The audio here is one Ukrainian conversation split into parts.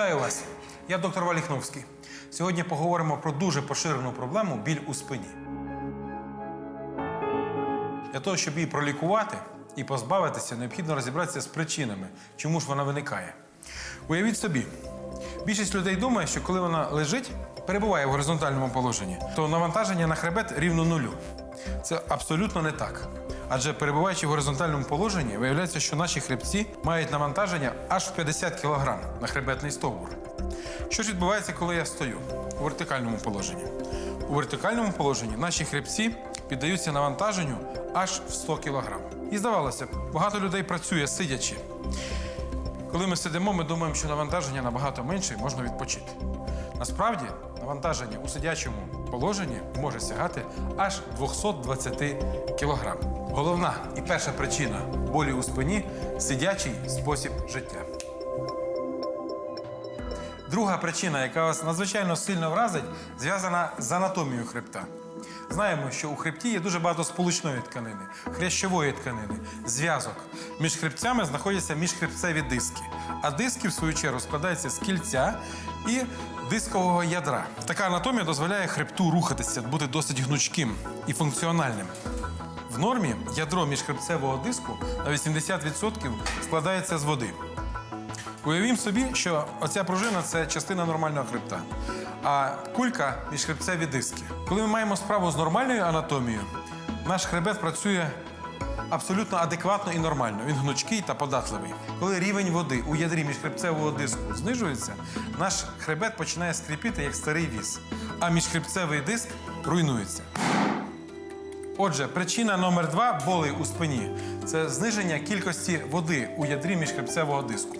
Вітаю вас! Я доктор Валіхновський. Сьогодні поговоримо про дуже поширену проблему біль у спині. Для того, щоб її пролікувати і позбавитися, необхідно розібратися з причинами, чому ж вона виникає. Уявіть собі, більшість людей думає, що коли вона лежить, перебуває в горизонтальному положенні, то навантаження на хребет рівно нулю. Це абсолютно не так. Адже перебуваючи в горизонтальному положенні, виявляється, що наші хребці мають навантаження аж в 50 кг на хребетний стовбур. Що ж відбувається, коли я стою у вертикальному положенні? У вертикальному положенні наші хребці піддаються навантаженню аж в 100 кг. І здавалося б, багато людей працює сидячи. Коли ми сидимо, ми думаємо, що навантаження набагато менше і можна відпочити. Насправді, навантаження у сидячому положенні може сягати аж 220 кг. Головна і перша причина болі у спині сидячий спосіб життя. Друга причина, яка вас надзвичайно сильно вразить, зв'язана з анатомією хребта. Знаємо, що у хребті є дуже багато сполучної тканини, хрящової тканини, зв'язок. Між хребцями знаходяться міжхребцеві диски. А диски, в свою чергу, складаються з кільця і дискового ядра. Така анатомія дозволяє хребту рухатися, бути досить гнучким і функціональним. В нормі ядро міжхребцевого диску на 80% складається з води. Уявімо собі, що оця пружина це частина нормального хребта, а кулька міжхребцеві диски. Коли ми маємо справу з нормальною анатомією, наш хребет працює абсолютно адекватно і нормально. Він гнучкий та податливий. Коли рівень води у ядрі міжхребцевого диску знижується, наш хребет починає скріпіти як старий віз, а міжхребцевий диск руйнується. Отже, причина номер два болей у спині це зниження кількості води у ядрі міжхребцевого диску.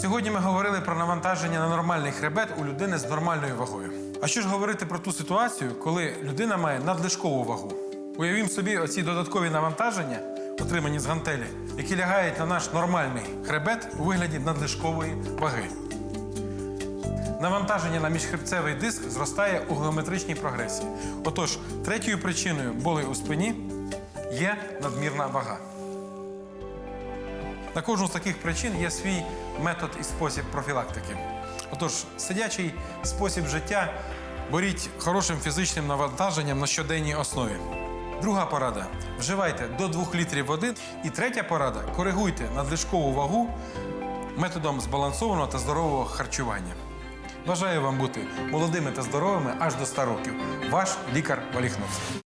Сьогодні ми говорили про навантаження на нормальний хребет у людини з нормальною вагою. А що ж говорити про ту ситуацію, коли людина має надлишкову вагу? Уявімо собі оці додаткові навантаження, отримані з гантелі, які лягають на наш нормальний хребет у вигляді надлишкової ваги. Навантаження на міжхребцевий диск зростає у геометричній прогресії. Отож, третьою причиною болей у спині є надмірна вага. На кожну з таких причин є свій метод і спосіб профілактики. Отож, сидячий спосіб життя боріть хорошим фізичним навантаженням на щоденній основі. Друга порада вживайте до 2 літрів води. І третя порада коригуйте надлишкову вагу методом збалансованого та здорового харчування. Бажаю вам бути молодими та здоровими аж до 100 років. Ваш лікар Валіхновський.